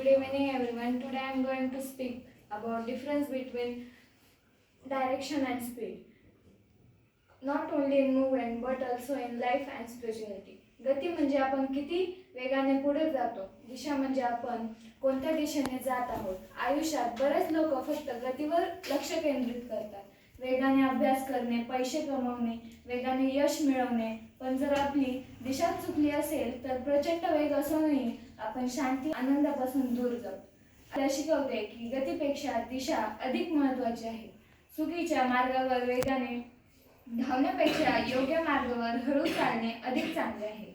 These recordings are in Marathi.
Good evening, everyone. Today I am going to speak about difference between direction and speed. Not only in movement but also in life and spirituality. गती म्हणजे आपण किती वेगाने पुढे जातो दिशा म्हणजे आपण कोणत्या दिशेने जात आहोत आयुष्यात बरेच लोक फक्त गतीवर लक्ष केंद्रित करतात वेगाने अभ्यास करणे पैसे कमवणे वेगाने यश मिळवणे. पण जर आपली दिशा चुकली असेल तर प्रचंड वेग असूनही आपण शांती आनंदापासून दूर जाऊ. आपल्याला शिकवते की गतीपेक्षा दिशा अधिक महत्वाची आहे. चुकीच्या मार्गावर वेगाने धावण्यापेक्षा योग्य मार्गावर हळू चालणे अधिक चांगले आहे.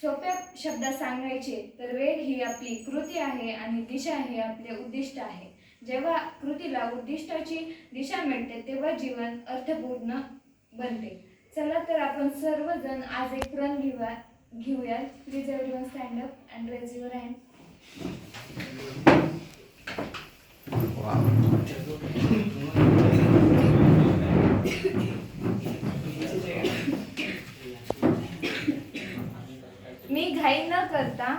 सोप्या शब्दात सांगायचे तर वेग ही आपली कृती आहे आणि दिशा हे आपले उद्दिष्ट आहे. जेव्हा कृतीला उद्दिष्टाची दिशा मिळते तेव्हा जीवन अर्थपूर्ण बनते. चला तर आपण सर्वजण आज एक प्रण घेऊया घेऊया please everyone stand up and raise your hand मी घाई न करता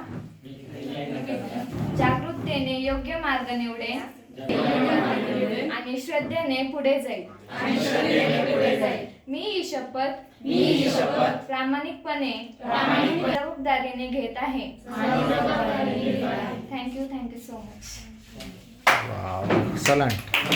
जागरूकतेने योग्य मार्ग निवडे आणि श्रद्धेने पुढे जाईल. मी ही शपथ मी ही शपथ प्रामाणिकपणे प्रामाणिकपणे जबाबदारीने घेत आहे. Thank you thank you so much Wow, excellent.